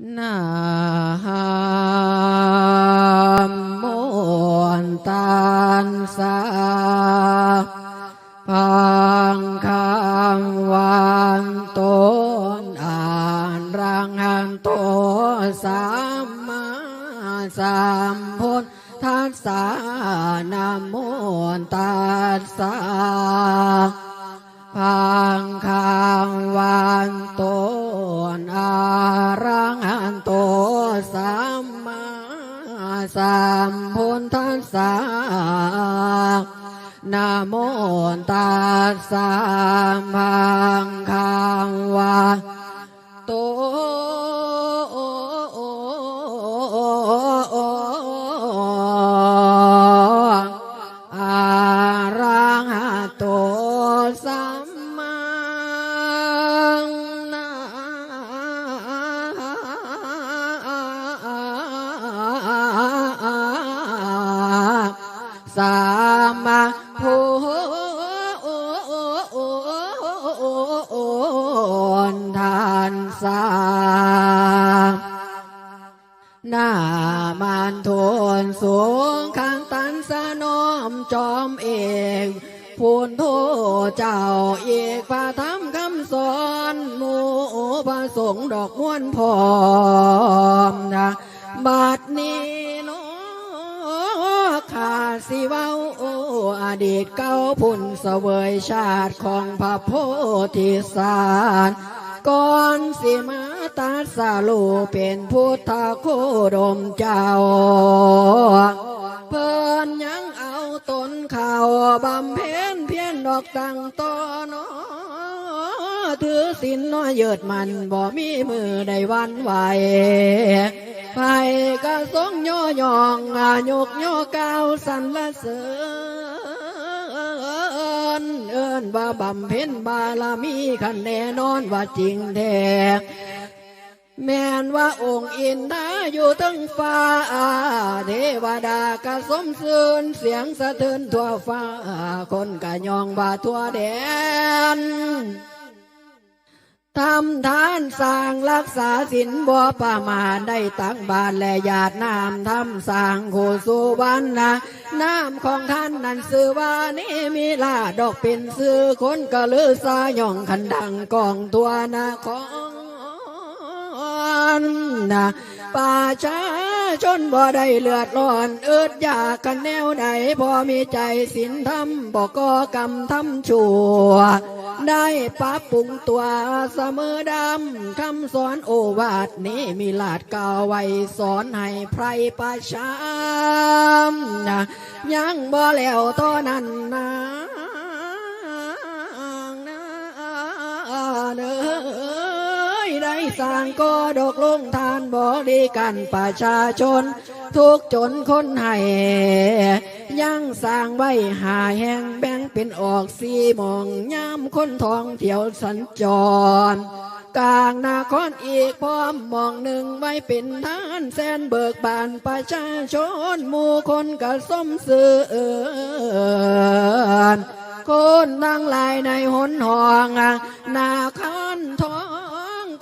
น สะพังคังวา จอมเองพูนโทเจ้าเอกพระธรรมคำสอนหมู่พระสงฆ์ดอกม้วนพร้อมนะบัดนี้เนาะขาสิเว้าอดีตเก่าพุ่นเสวยชาติของพระโพธิสัตว์ก่อนสิมาตรัสลูเป็นพุทธโคดมเจ้า เพิ่นยังาบำเพ็ญเพียรดอกตังตอนอถือสินน้อยเยิดมันบ่มีมือได้หวันไหวไผก็สงย่อยองอายกย่อก้าวสรรเสริญเอิ้นว่าบำเพ็ญบารมีคันแน่นอนว่าจริงแท้ แม่นว่าองค์อินทาอยู่ทั้งฟ้า เทวดากะสมสืนเสียงสะเทือนทั่วฟ้า คนกะยองบาทั่วแดนทำทานสร้างรักษาศีลบ่ประมาทได้ตั้งบานและญาติน้ำทำสร้างโคสุวรรณนะน้ำของท่านนั้นซื้อว่านี่มีลาดอกเป็นซื้อคนก็ลือสายองขันดังกองตัวนาของ นะป่าช้าชนบ่ได้เลือดร้อนอึดอยากกันแนวใดพอมีใจศีลธรรมบ่ก่อกรรมทำชั่ว ได้ปรับปรุงตัวเสมอดำคำสอนโอวาทนี้มีลาดกาวไว้สอนให้ไพรประชามยังบ่แล้วตอนนั้นนะ สร้างก็ดอกลงทานบริการประชาชน ทุกจนคนให้ยังสร้างไว้หาแห่งแบ่งเป็นออกสีมองย้ำคนทองเที่ยวสัญจรกลางนาครอีกพร้อมมองหนึ่งไว้เป็นทานแสนเบิกบานประชาชนหมู่คนกระสมสื่อเอนคนนั่งหลายในหนหองนาคอนทอง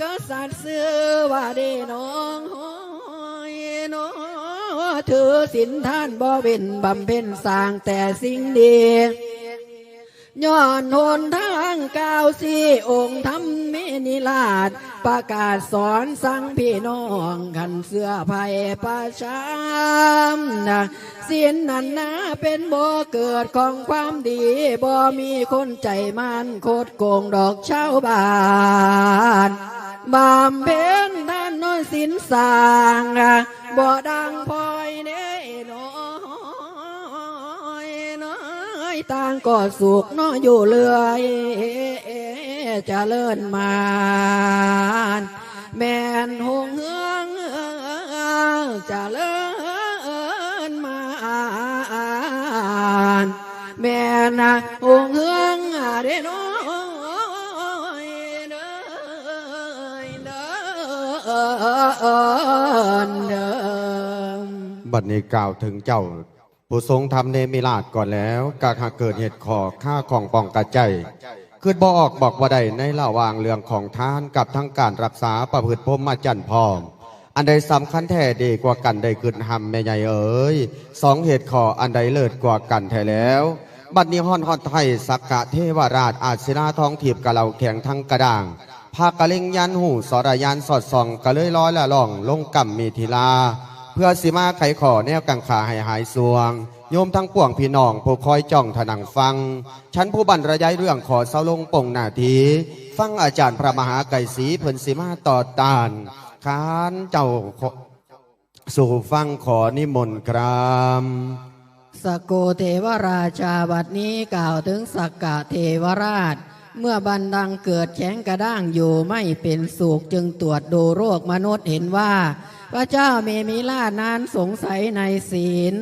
กษัตริย์เสือว่าเดน้องหอยน้อถือสินท่านบ่เป็นบำเพ็ญสร้างแต่สิ่งดีย้อนหนทางก้าวสี่องค์ทำเมนิลาดประกาศสอนสั่งพี่น้องกันเสื้อภัยประชามนะเสียนนันนะเป็นบ่เกิดของความดีบ่มีคนใจมันโคดโกงดอกชาวบ้าน บำเพ็ญท่านน้อยสินสางบ่ดังพลอยเน่น้อยน้อยต่างก็สุขน้อยอยู่เรื่อยเจะเลิ่นมานแม่นหงเฮืองจะเลิ่นมานแม่นหงเฮืองเด้น้อย อเด้อบัดนี้กล่าวถึงเจ้า ผู้ทรงทำเนมิราชก่อนแล้วกากหากเกิดเหตุขอฆ่าของปองกระใจคือบ่ออกบอกว่าใดในระหว่างเรื่องของท่านกับทั้งการรักษาประพฤติพรหมจรรย์พร้อม อันใดสำคัญแท้ดีกว่ากันได้กึนหำแม่ใหญ่เอ๋ยสองเหตุขออันใดเลิศกว่ากันแท้แล้ว บัดนี้ฮอนฮอดไทยสักกะเทวราชอาศิลาทองถีบกะเหล่าแข็งทั้งกระด่าง พากะเล็งยันหูสรยานสอดส่องกะเลยร้อยละล่องลงกำมีทีลา เพื่อสิมาไขขอแนวกังขาให้หายสวง โยมทั้งปวงพี่น้องผู้คอยจ้องถนังฟัง ฉันผู้บรรยายเรื่องขอเสาลงปงนาทีฟังอาจารย์พระมหาไก่สีเพิ่นสิมาต่อตานขานเจ้าสู่ฟังขอนิมนต์ครับสกโกเทวราชาบัดนี้กล่าวถึงสักกะเทวราช เมื่อบันดังเกิดแข็งกระด้างอยู่ไม่เป็นสุขจึงตรวจดูโรคมนุษย์เห็นว่า พระเจ้าเมมิลาชนั้นสงสัยในศีล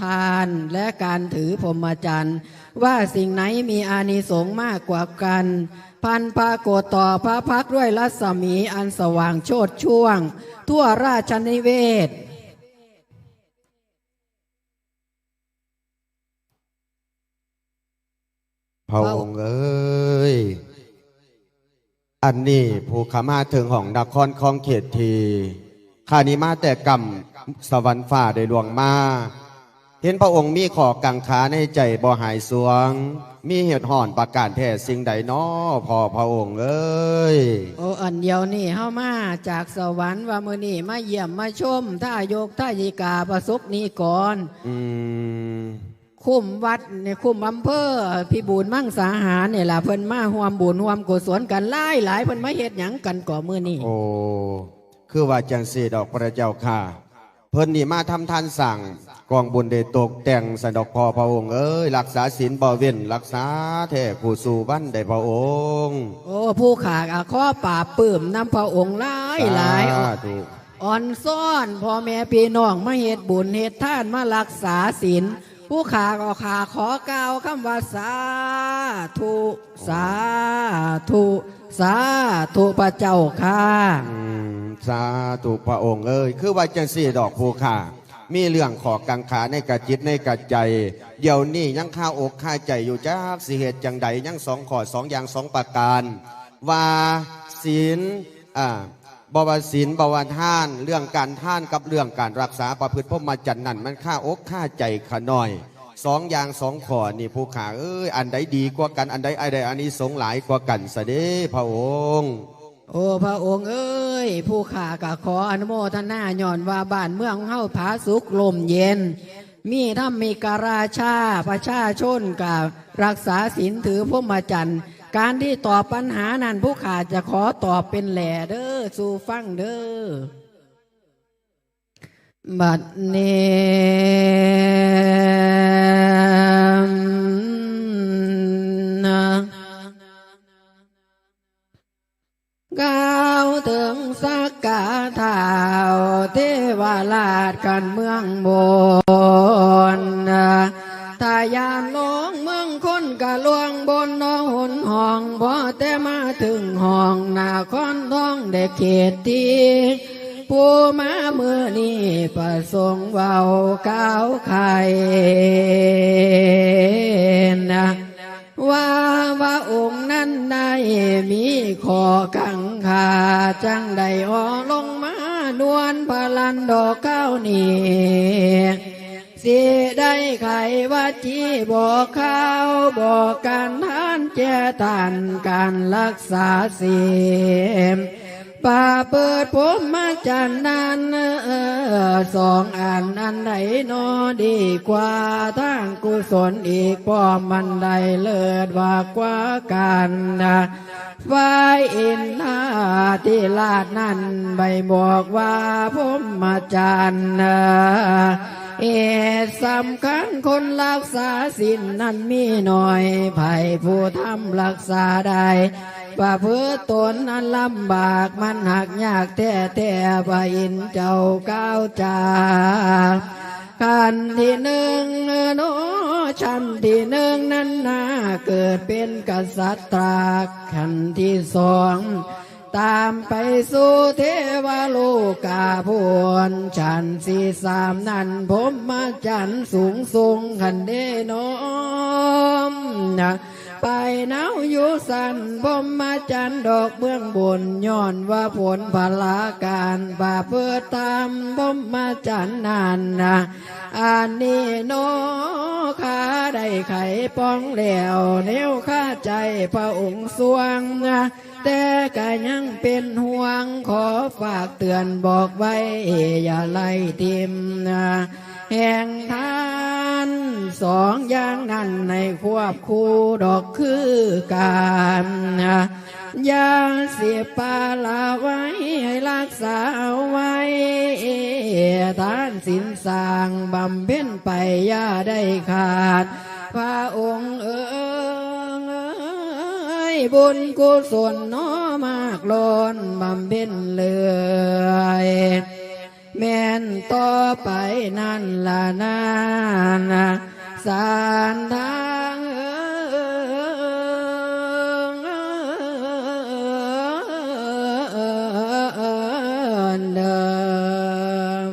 ทานและการถือพรหมจรรย์ ว่าสิ่งไหนมีอานิสงส์มากกว่ากัน พันปรากฏต่อพระพักด้วยรัศมีอันสว่างโชดช่วง ทั่วราชนิเวศ พระองค์เอ้ย อันนี้ผู้ขามาถึงของนครคองเขตทีข้านี้มาแต่กรรมสวรรค์ฝ่าได้ลวงมา เห็นพระองค์มีขอกังขาในใจบ่หายสวง มีเหตุห่อนประกาศแท้สิ่งใดน้อพอพระองค์เอ้ย โอ้อันเดียวนี่เฮามาจากสวรรค์ว่ามือนี่มาเยี่ยมมาชมท่ายกท่ายิกาประสบนี้ก่อน อืม คุ้มวัดในคุ้มอำเภอพิบูลมั่งสาหารเนี่ยล่ะเพิ่นมาห่วมบุญห่วมกุศลกันหลายหลายเพิ่นมาเฮ็ดหยังกันก่อมือนี่โอ้คือว่าจังสีดอกพระเจ้าค่ะ เพิ่นนี่มาทำทานสั่งกองบุญได้ตกแต่งสนดอกพอพระองค์เอ้ยรักษาศีลบ่เว้นรักษาแท้ผู้สู่บ้านได้พระองค์ โอ้ผู้ขาอาข้อป่าบปื้มน้ำพระองค์หลายหลายสาธุ อ่อนซ่อนพ่อแม่พี่น้องมาเฮ็ดบุญเฮ็ดท่านมารักษาศีล ผู้ขาก็ขาขอกล่าวคำว่าสาธุสาธุสาธุพระเจ้าค่ะสาธุพระองค์เอ้ยคือว่าจังสีดอกผู้ค่ะมีเรื่องขอกังขาในกระจิตในกระใจ เดี๋ยวนี้ยังข้าอกข้าใจอยู่จักสิเหตุจังใดยังสองขอสองอย่างสองประการ ว่าศีลอ่า บวาศีลบวาท่าน เรื่องการท่านกับเรื่องการรักษาประพฤติพรหมจรรย์นั่นมันข้าอกข้าใจขะน้อยสองอย่างสองขอนี่ผู้ขาเอ้ยอันใดดีกว่ากันอันใดอันใดอันนี้สงหลายกว่ากันสะเด้พระองค์ โอ้พระองค์เอ้ยผู้ข่ากะขออนุโมทนาย่อนว่าบ้านเมืองเฮาผาสุขลมเย็น มีถ้ามีการาชาประชาชนกับรักษาศีลถือพรหมจรรย์ การที่ตอบปัญหานั้นผู้ขาจะขอตอบเป็นแหล่เด้อสู่ฟังเด้อบัดเนนะก้าวถึงสักกาเท้าวเทวราชกันเมืองบน ทายานลงเมืองคนกะลวงบนน้องหนห้องพอแต่มาถึงห้องนาคอนท้องได้เขตทีผู้มาเมื่อนี้ประสงค์เบาก้าวไข่นะว่าว่าองค์นั้นได้มีขอกังขาจังได้ออลงมานวลพลันดอกเก้านี่ สิได้ไขว่าจีบอกข้าวบอกการทานแจทานการรักษาศีลป่าเปิดผมมาจันนั้นสองอันอันไหนนอดีกว่าทางกุศลอีกป้อมมันใดเลิศว่ากว่ากันนะฝ่ายอินนาที่ลาดนั้นใบบอกว่าผมมาจันนะ เหตุสำคัญคนรักษาสินนั้นมีหน่อยไผ่ผู้ทำรักษาได้ว่าเพื่อตนนั้นลำบากมันหักยากแท้แท้พระอินเจ้าก้าวจากขันที่หนึ่งโนชั้นที่หนึ่งนั้นนาเกิดเป็นกษัตริย์ขันที่สอง ตามไปสู่เทวโลกาพวนฉันสี่สามนั่นผมมาจันสูงสูงขันเดโนมนะไปหนาวอยู่สันบมมาจันดอกเบื้องบนย้อนว่าผลพลาการป่าเพื่อตามบมมาจันนานนะอันนี้โนข้าได้ไขป้องแล้วแนวข้าใจพระองค์สวงนะ แต่ก็ยังเป็นห่วงขอฝากเตือนบอกไว้ อย่าไล่ทิมแห่งทานสองอย่างนั้นในควบคู่ดอกคือการนยาเสียปาลาไว้ให้รักษาเอาไว้ทานสินสางบำเพ็ญไปอย่าได้ขาดพระองค์เอ๋ย บุญกุศลน้อมากล้นบำเพ็ญเลยแม่นต่อไปนั่นละนานสารทางเดิม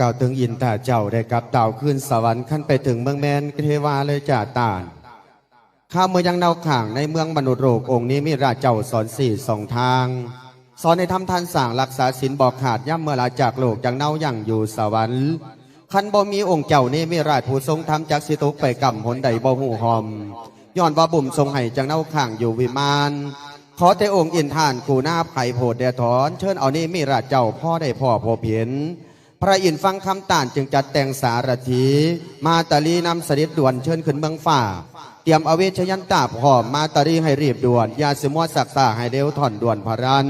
กล่าวถึงอินทาเจ้าได้กลับดาขึ้นสวรรค์ขั้นไปถึงเมืองแมนเทวาเลยจ่าตาน ข้าเมื่อยังเนาข่างในเมืองมนุษย์โลกองค์นี้มีราชเจ้าสอนสี่สองทาง สอนในทำทานสั่งรักษาศีลบอกขาดย่ำเมื่อลาจากโลกยังเน่าอยั่งอยู่สวรรค์คันบ่มีองค์เจ้านี้มีราชผู้ทรงธรรมจากสิตุกไปกำหนใดบ่หูหอมย้อนว่าบุ่มทรงให้จังเน่าข่างอยู่วิมานขอแต่องค์อินทานกูหน้าไผ่โพดแดถอนเชิญเอานี้มีราชเจ้าพ่อได้พ่อพบเห็นพระอินทร์ฟังคำต่านจึงจัดแต่งสารถีมาตาลีนำสด็จด่วนเชิญขึ้นเมืองฝ่า รียมอเวชยันตาพร้อมมาตาลีให้รีบด่วน ยาสมวศักษาให้เร็วถอนด่วนพรัน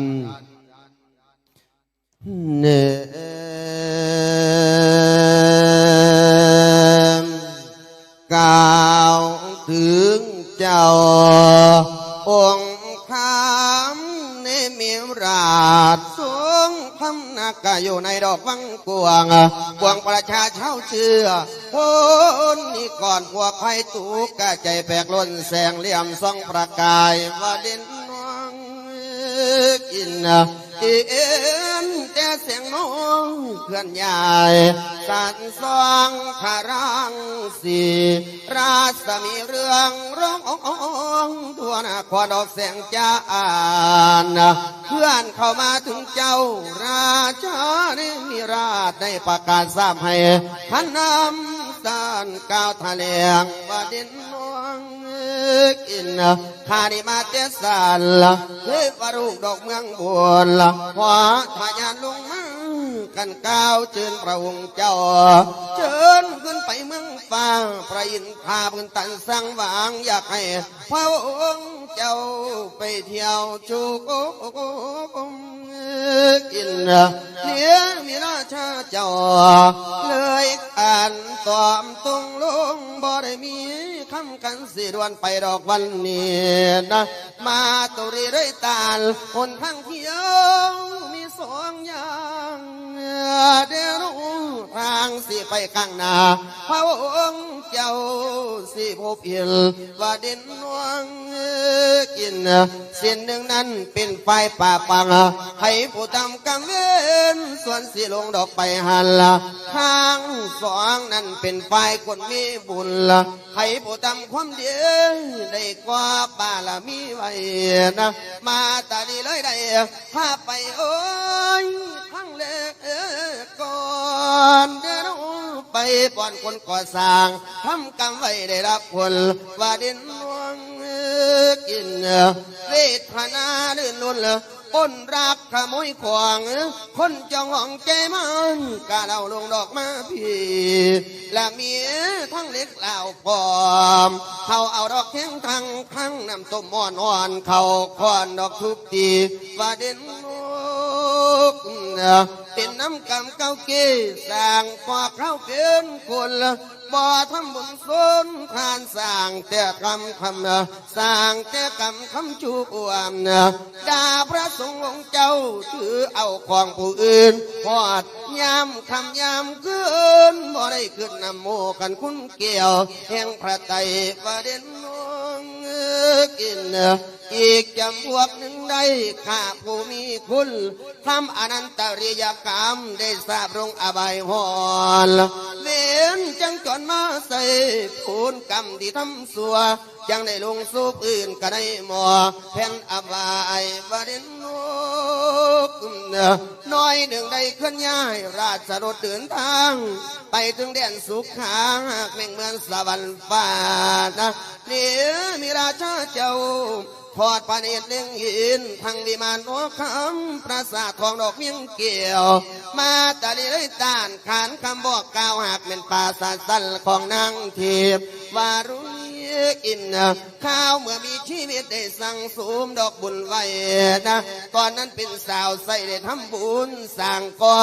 เน ตูกกะใจแปลกล้นแสงเหลี่ยมส่องประกายว่าเด่นน้องกินเอ็นแต่เสียงน้องเคลื่อนย้ายสันสองพารังสีราศมีเรื่องร้องทั่วนาควาดอกแสงจานเพื่อนเข้ามาถึงเจ้าราชาไมีราชได้ประกาศทราบให้ท่านนำ สานก้าวทะเลงบดินนวงกินขาได้มาเตสันเฮ้ยวารุกดอกเมืองบวนละขวาพญานลงมา กันก้าวเชิญพระองค์เจ้า เชิญขึ้นไปเมืองฟ้าพระอินทราพื้นตันสร้างวางอยากให้พระองค์เจ้าไปเที่ยวจุกกินเนี่ยมีราชาเจ้า เลยอ่านตอมตรงลงบ่ได้มีคำกันสิดวนไปดอกวันนี้นะมาตุรีได้ตาลคนทางเที่ยวมีสองอย่าง เดี๋ยวรู้ทางสิไปข้างหน้าพระองค์เจ้าสิพบเห็นว่าเด่นนวงกินเส้นหนึ่งนั้นเป็นไฟป่าปังให้ผู้ทำกรรมเวนส่วนสิลงดอกไปหันละทางสองนั้นเป็นไฟคนมีบุญละ ให้ผู้ทำความดีได้กว่าบารมีไว้นะมาตาดีเลยได้พาไปโอ้ยทั้งเล็กก่อนเดินไปป้อนคนก่อสร้างทำกรรมไว้ได้รับผลว่าด่นหลวงกินเวทนาเดินนุน อ้นรักขโมยขวางคนจองห้องใจมันกาเราลงดอกมาพี่และมีทั้งเล็กเหล่าพร้อมเขาเอาดอกแข็งทั้งทั้งน้ำต้มม่อนอ่อนเขาคอนดอกทุบตีว่าเด่นลูกเป็นน้ำกำเก้าเกสร้างกว่าเข้าเป็นคน บ่ทำบุญสนทานสร้างแต่กรรมคำสร้างแต่กรรมคำชูอวมด่าพระสงฆ์องค์เจ้าถือเอาของผู้อื่นพอดยามคำยามเกินบ่ได้ขึ้นนำโมกันคุณเกี่ยว แห่งพระไตรประเด็นน้องกินอีกจำพวกหนึ่งได้ข้าผู้มีคุณทำอนันตริยกรรมได้ทราบรงอบายหอน เวนจังจอนมาใส่พูนกรรมที่ทำสัว จังได้ลงสู่ปืนก็ได้หมอแผ่นอาวายบาเดนโนกน้อยหนึ่งได้เคลื่อนย้าย ราชรถเดินทาง ไปถึงแดนสุขาหากแม่งเมืองสวรรค์ฟ้านะเนี่ยมีราชาเจ้า ทอดพระเนตรเลี้ยงหินทางวิมานโอคำปราสาททองดอกเมียงเกี่ยว มาตาลีเลยตานขานคำบอกกล่าวหากเป็นปราสาทสั้นของนางเทพวารุณีอินข้าวเมื่อมีชีวิตได้สั่งสูมดอกบุญไว้นะ ตอนนั้นเป็นสาวใส่ได้ทำบุญสั่งก่อ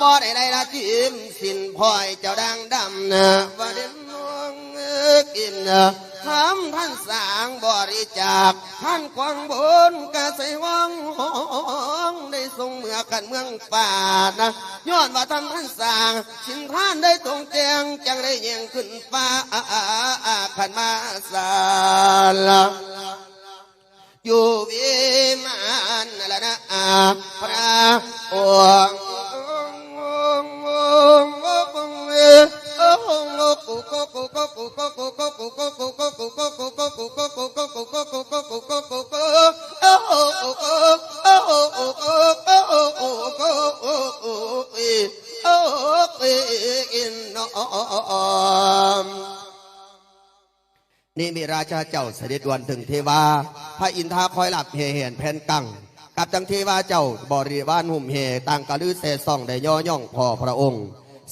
บ่ได้ได้ละทิมสินพลอยเจ้าดังดำนะว่าเด่นน้องอิกอิน ทำท่านสร้างบริจาคท่านกวางบนกะใส่วังหองได้ทรงเมื่อกันเมืองป่านะย้อนว่าท่านท่านสร้างสินท่านได้ตรงแจงจังได้เยี่ยงขึ้นฟ้าขันมาสาลอยู่วิมานละนะพระองค์ นี่มีราชาเจ้าเสด็จวันถึงเทวา พระอินทาคอยหลับเฮเห็นแผ่นกังกับจังเทวาเจ้าบริวารหุ่มเฮต่างกะลือเสส่องได้ย่อย่องพอพระองค์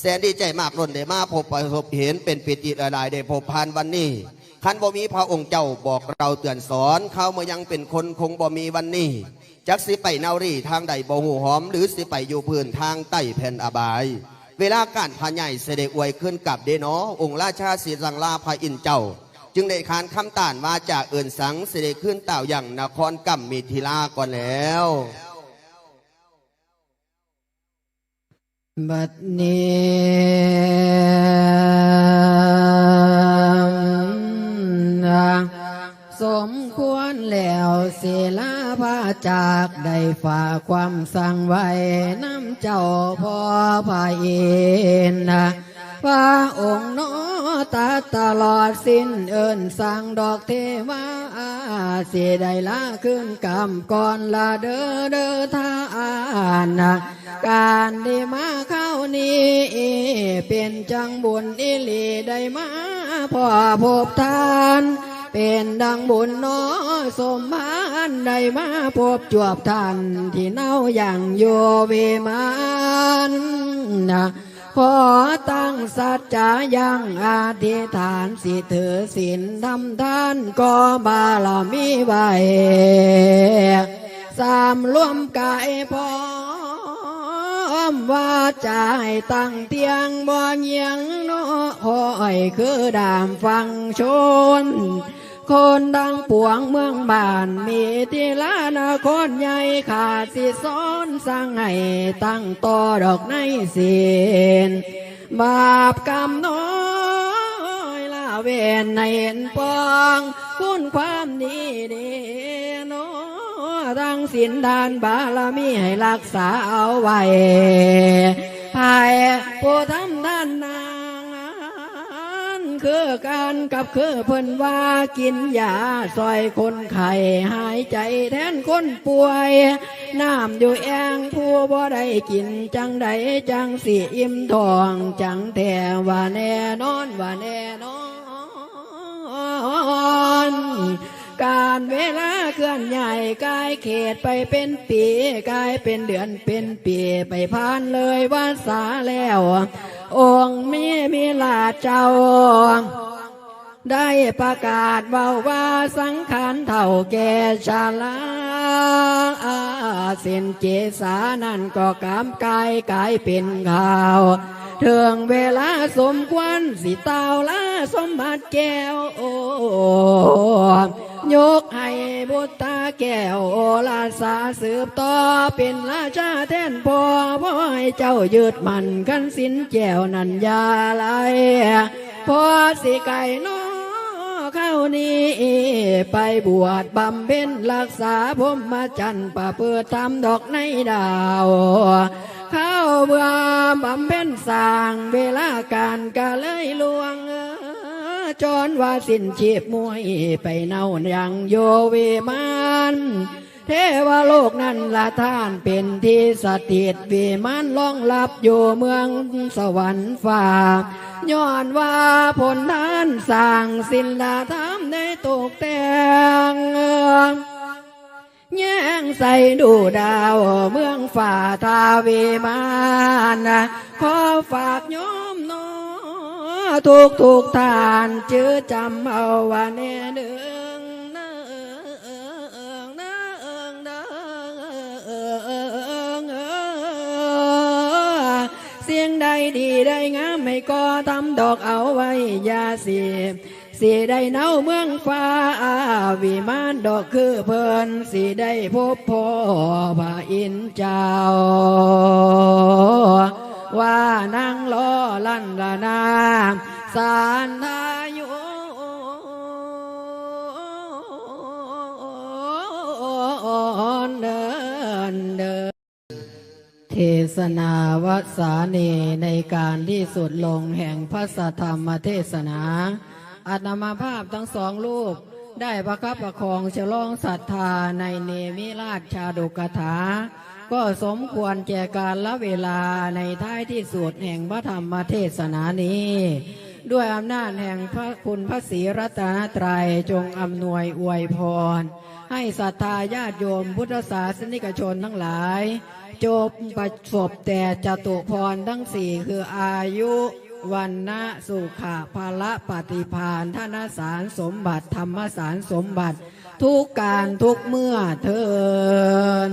แสนดีใจมากล้นได้มาพบประสบเห็นเป็นปิติหลายๆได้พบผ่านวันนี้คันบ่มีพระองค์เจ้าบอกเราเตือนสอนเขามื่อยังเป็นคนคงบ่มีวันนี้จักสิไปนารีทางใดบ่หูหอม หรือสิไปอยู่พื้นทางใต้แผ่นอบาย เวลาการพาใหญ่เสด็จอวยขึ้นกับเดนอองค์ราชาศิรังลาพระอินเจ้า จึงได้ขานคำต้านมาจากเอื่นสังเสด็จขึ้นเต่าอย่างนครกัมมีทิลาก่อนแล้ว บัดนี้สมควรแล้วเสลาพาจากได้ฝากความสั่งไว้น้ำเจ้าพ่อพระอินทร์พระองค์น้อ ตาตลอดสิ้นเอินสั่งดอกเทวาเสียได้ละขึ้นกำก่อนละเด้อเด้อทานนะการได้มาเข้านี้เป็นจังบุญอิลีได้มาพอพบทานเป็นดังบุญน้อสมมานได้มาพบจวบท่านที่เน่าอย่างโยเวมานนะ ขอตั้งสัจจายังอธิฐานสิถือศีลทำทานก็บารมีไว้สามรวมกายพร้อมว่าใจตั้งเตียงบ่เงียงโน้อยคือดามฟังชน คนดังปวงเมืองบ้าน มีที่ลานครใหญ่ขาดสิซ้อนสร้างให้ตั้งต่อดอกในศีลบาปกรรมน้อยละเวนในเห็นปองคุณความดีเดโนทั้งสินดานบารมีให้รักษาเอาไว้ภายผู้ทำด้านนา คือการกับคือเพิ่นว่ากินยาซอยคนไข้หายใจแทนคนป่วย น้ำอยู่แองผู้บ่ได้กินจังใดจังสิอิ่มทองจังแต่ว่าแน่นอนว่าแน่นอนการเวลาเคลื่อนใหญ่กายเขตไปเป็นปีกายเป็นเดือนเป็นปีไปผ่านเลยว่าสาแล้ว องค์มีมีลาเจ้า ได้ประกาศเบาว่าสังขารเท่าแก่ชาลาเส้นเจสานั่นก็กำกายกายเป็นข่าวถึงเวลาสมควรสิเต่าละสมบัติแก้ว โอยกให้บุตร แก้วโอลาสาสืบต่อเป็นราชาแทนพ่อพ่อให้เจ้ายืดมันกันสินแก้วนันยาไหลพอสิไก่น้อเข้านี้ไปบวชบำเพ็ญรักษาพรหมจรรย์ปะเพื่อทำดอกในดาวเข้าเบื่อบำเพ็ญสร้างเวลาการกะเลยลวงจอ นว่าสิ้นชีพมวยไปเน่าอย่างโยเวมานเทวโลกนั้นละท่านเป็นที่สถิตวิมานล่องลับอยู่เมืองสวรรค์ฟ้าย้อนว่าผลทานสร้างศิลธรรมได้ตกแต่งแย่งใส่ดูดาวเมืองฝ่าทาเวมานขอฝากยมโน ทุกทุกทานจื้อจำเอาว่าแน่เดือเนือเนือเนือเสียงใดดีได้งามไม่ก็ทำดอกเอาไว้ยาเสียสีได้เน่าเมืองฟ้าวิมานดอกคือเพลินสีได้พบพ่อพระอินเจ้าว่า นังลอลันละนาสารทายุเดินเดินเทศนาวสานีในการที่สุดลงแห่งพระสธรรมเทศนาอัตมาภาพทั้งสองรูปได้ประคับประคองฉลองศรัทธาในเนมิราชชาดกถา ก็สมควรแก่การละเวลาในท้ายที่สุดแห่งพระธรรมเทศนานี้ ด้วยอำนาจแห่งพระคุณพระศรีรัตนตรัยจงอำนวยอวยพร ให้ศรัทธาญาติโยมพุทธศาสนิกชนทั้งหลาย จบประสบแต่จตุพรทั้งสี่คืออายุวันนะสุขะภาละปฏิพานธนสารสมบัติธรรมสารสมบัติ ทุกการทุกเมื่อเทิน